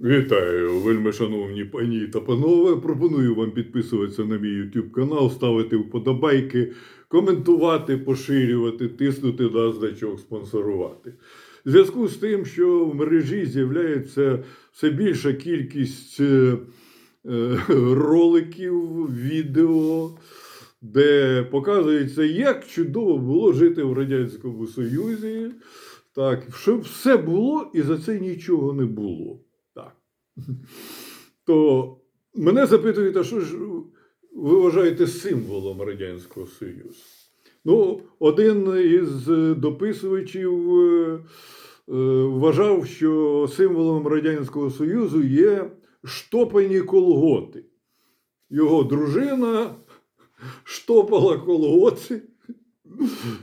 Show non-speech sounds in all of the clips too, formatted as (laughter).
Вітаю, вельми шановні пані та панове. Пропоную вам підписуватися на мій YouTube канал, ставити вподобайки, коментувати, поширювати, тиснути на значок, спонсорувати. В зв'язку з тим, що в мережі з'являється все більша кількість е, е, роликів, відео, де показується, як чудово було жити в Радянському Союзі. Так, щоб все було і за це нічого не було. То мене запитують, а що ж ви вважаєте символом Радянського Союзу? Ну, один із дописувачів е, е, вважав, що символом Радянського Союзу є штопані колготи. Його дружина штопала колготи.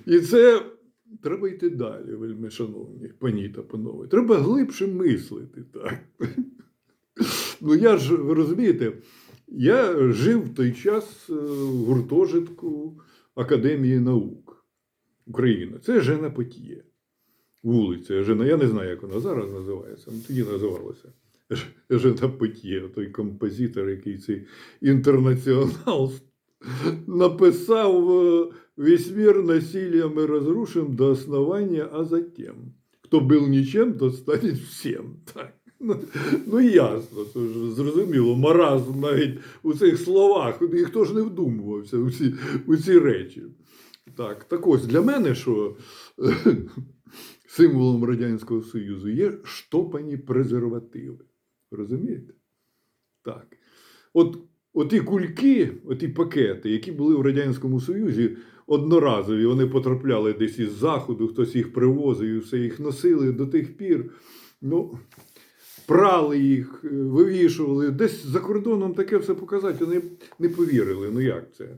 І це треба йти далі, вельми шановні пані та панове. Треба глибше мислити. Так. Ну я ж, ви розумієте, я жив в той час е, в гуртожитку Академії наук України. Це Жена Потіє. Вулиця Жена. Я не знаю, як вона зараз називається, але тоді називалася. Жена Потіє, той композитор, який цей інтернаціонал написав е, «Весь мир насилием и разрушим до основания, а затем. Хто був нічим, то стане всім. Так. Ну, ну ясно, то ж зрозуміло, маразм навіть у цих словах. Ніхто ж не вдумувався у ці, у ці речі. Так, так ось для мене, що е, символом Радянського Союзу є штопані презервативи. Розумієте? Так. От оті кульки, оті пакети, які були в Радянському Союзі, одноразові, вони потрапляли десь із заходу, хтось їх привозив і все їх носили до тих пір. Ну, прали їх, е, вивішували. Десь за кордоном таке все показати, вони не повірили. Ну як це?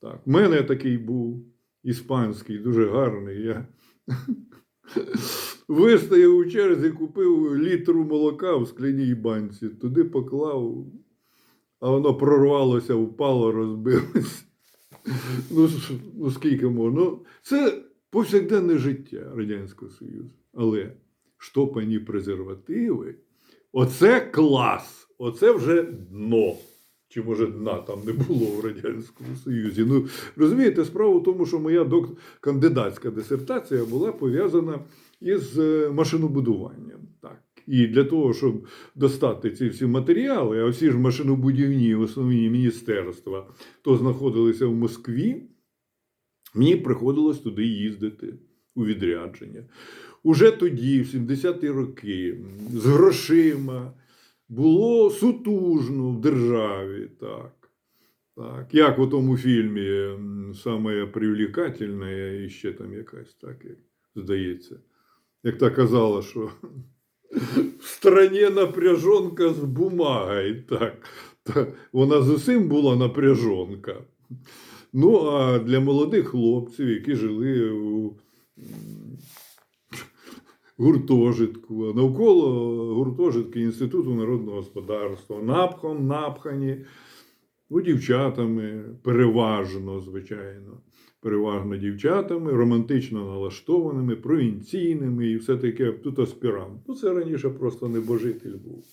Так. У мене такий був іспанський, дуже гарний. Я (laughs) вистояв у черзі, купив літру молока в скляній банці, туди поклав, а воно прорвалося, впало, розбилося. (laughs) Ну, ну скільки можна? Ну, це повсякденне життя Радянського Союзу. Але штопані презервативи оце клас, оце вже дно. Чи може дна там не було в Радянському Союзі? Ну, розумієте, справа в тому, що моя док... кандидатська дисертація була пов'язана із е, машинобудуванням. Так. І для того, щоб достати ці всі матеріали, а всі ж машинобудівні основні міністерства, то знаходилися в Москві, мені приходилось туди їздити у відрядження. Уже тоді, в 70-ті роки, з грошима було сутужно в державі. Так. Так. Як у тому фільмі саме привлекательне, і ще там якась так, як здається. Як та казала, що в стране напряжонка з бумагою. Так. Та, вона з усім була напряжонка. Ну, а для молодих хлопців, які жили у гуртожитку, навколо гуртожитки Інституту народного господарства, напхом, напхані, ну, дівчатами, переважно, звичайно, переважно дівчатами, романтично налаштованими, провінційними і все таке, тут аспірант. Ну, це раніше просто небожитель був.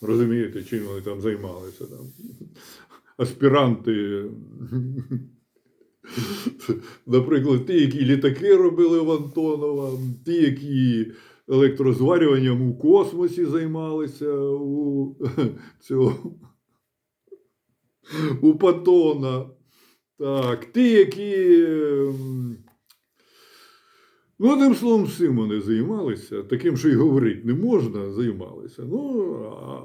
Розумієте, чим вони там займалися? Там? Аспіранти. (laughs) Наприклад, ті, які літаки робили в Антонова, ті, які електрозварюванням у космосі займалися у (laughs) цього у Патона. Так, ті, які. ем, Ну, одним словом, всім вони займалися. Таким, що й говорити не можна, займалися. Ну, а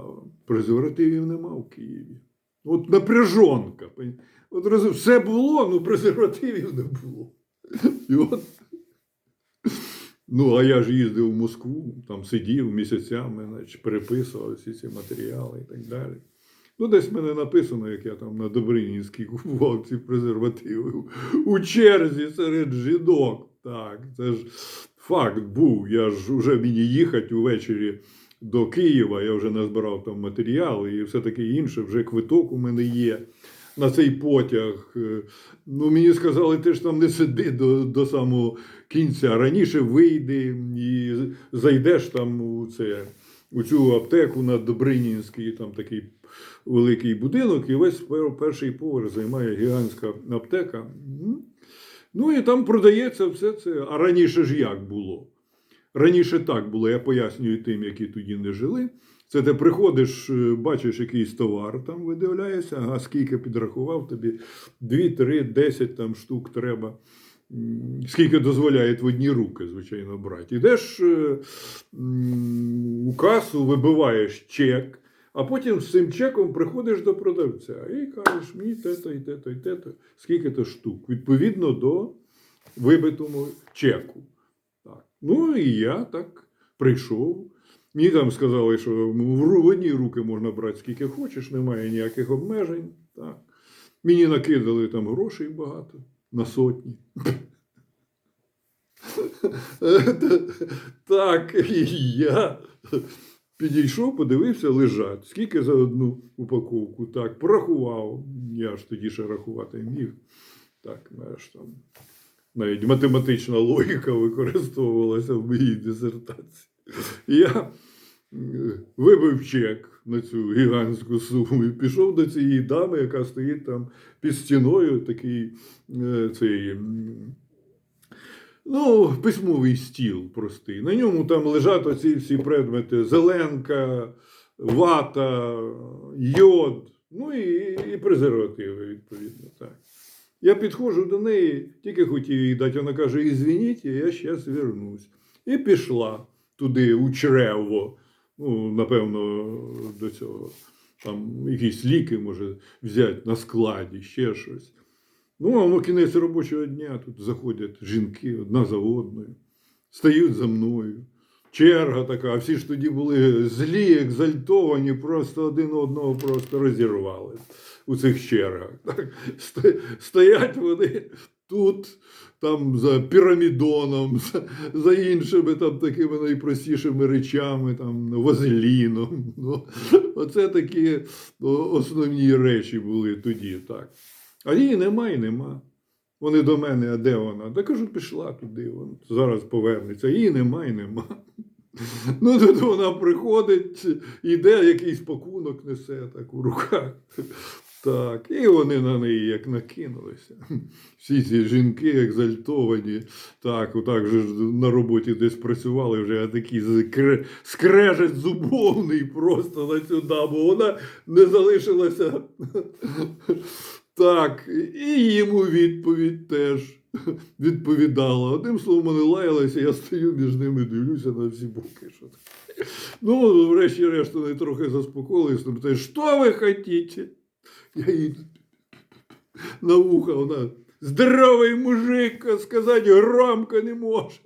презервативів нема в Києві. От напряжонка. От все було, ну презервативів не було. І от. Ну, а я ж їздив в Москву, там сидів місяцями, значить, переписував всі ці матеріали і так далі. Ну, десь в мене написано, як я там на Добринінській купував ці презервативи у черзі серед жінок. Так, це ж факт був. Я ж вже мені їхати увечері до Києва, я вже назбирав там матеріали і все таке інше, вже квиток у мене є на цей потяг. Е, Ну, мені сказали, ти ж там не сиди до, до самого кінця. Раніше вийди і зайдеш там у це у цю аптеку на Добринінській, там такий великий будинок, і весь перший поверх займає гігантська аптека. Ну і там продається все це. А раніше ж як було? Раніше так було, я пояснюю тим, які тоді не жили. Це ти приходиш, е, бачиш якийсь товар, там видивляєшся, ага, скільки підрахував тобі, 2, 3, 10 там штук треба. Скільки дозволяють в одні руки, звичайно, брати. Ідеш е, у касу, вибиваєш чек, а потім з цим чеком приходиш до продавця і кажеш, мені те-то і те-то і те-то, скільки-то штук, відповідно до вибитому чеку. Ну і я так прийшов. Мені там сказали, що в одні руки можна брати скільки хочеш, немає ніяких обмежень. Так. Мені накидали там грошей багато на сотні. (laughs) Так, і я підійшов, подивився, лежать. Скільки за одну упаковку? Так, порахував. Я ж тоді ще рахувати міг. Так, знаєш, там навіть математична логіка використовувалася в моїй дисертації. Я е, вибив чек на цю гігантську суму і пішов до цієї дами, яка стоїть там під стіною, такий е, цей. Ну, письмовий стіл простий. На ньому там лежать оці всі предмети: зеленка, вата, йод, ну і, і презервативи, відповідно. Я підходжу до неї, тільки хотів їй дати. Вона каже: Ізвініть, я зараз вернусь. І пішла туди, у чрево. Ну, напевно, до цього. Там якісь ліки може взяти на складі, ще щось. Ну, а воно кінець робочого дня. Тут заходять жінки одна за одною, стають за мною. Черга така, всі ж тоді були злі, екзальтовані, просто один одного просто розірвали у цих чергах. Так? Стоять вони тут, там за пірамідоном, за, за іншими там такими найпростішими речами, там вазеліном. Ну, оце такі основні речі були тоді. так. А її нема і нема. Вони до мене, а де вона? Та кажу, пішла туди, вон, зараз повернеться. Її нема і нема. Ну, тут вона приходить, іде, якийсь пакунок несе так у руках. Так, і вони на неї як накинулися. (laughs) Всі ці жінки екзальтовані, так, отак же на роботі десь працювали вже, а скре- скрежет зубовний просто на цю даму. Вона не залишилася. (laughs) Так, і йому відповідь теж (laughs) відповідала. Одним словом, вони лаялися, я стою між ними, дивлюся на всі боки. Ну, врешті-решт, вони трохи заспокоїлися, що ви хочете? Я їй на вухо, вона здоровий мужик, сказати громко не може.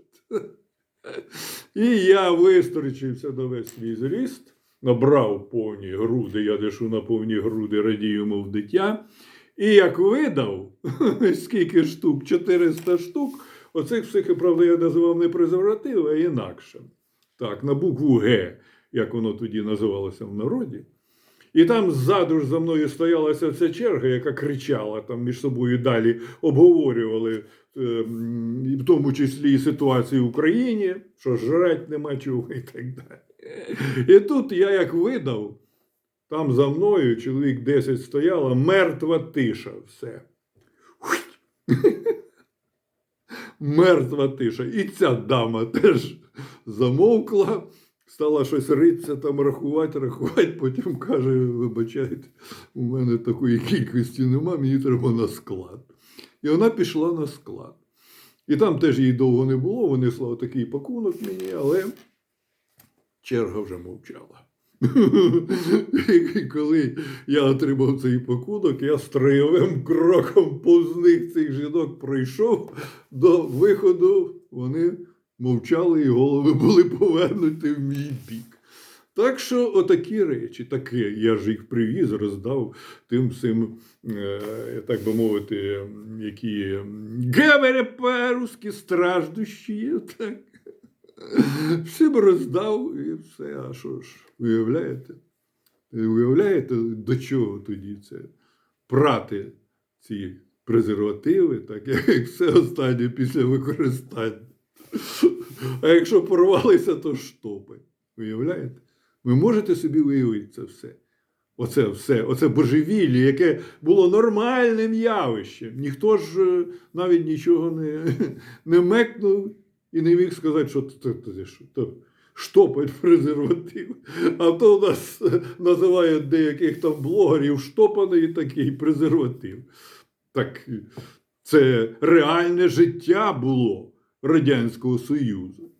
І я вистрочився на весь свій зріст, набрав повні груди, я дишу на повні груди, радію, мов дитя. І як видав, (laughs) скільки штук, 400 штук, оцих всіх, правда, я називав не презерватив, а інакше. Так, на букву Г, як воно тоді називалося в народі. І там ззаду ж за мною стоялася вся черга, яка кричала там між собою далі обговорювали, е, в тому числі і ситуацію в Україні, що жрать нема чого і так далі. І тут я як видав, там за мною чоловік 10 стояло, мертва тиша, все. Мертва тиша. І ця дама теж замовкла, стала щось ритися, там рахувати, рахувати, потім каже: вибачайте, у мене такої кількості нема, мені треба на склад. І вона пішла на склад. І там теж їй довго не було, винесла такий пакунок мені, але черга вже мовчала. (laughs) Коли я отримав цей пакунок, я строєвим кроком повз них цих жінок пройшов до виходу. Вони мовчали і голови були повернуті в мій бік. Так що отакі речі, таке, я ж їх привіз, роздав тим всім, е, так би мовити, які говорять по-русски страждущі. Так. Всім роздав і все. А що ж, уявляєте? Уявляєте, до чого тоді це? Прати ці презервативи, так як все останнє після використання. А якщо порвалися, то штопи. Уявляєте? Ви можете собі уявити це все? Оце все, оце божевілля, яке було нормальним явищем. Ніхто ж е, навіть нічого не, (laughs) не мекнув і не міг сказати, що то штопать презерватив. А то у нас е, називають деяких там блогерів штопаний такий презерватив. Так е, це реальне життя було Радянського Союзу.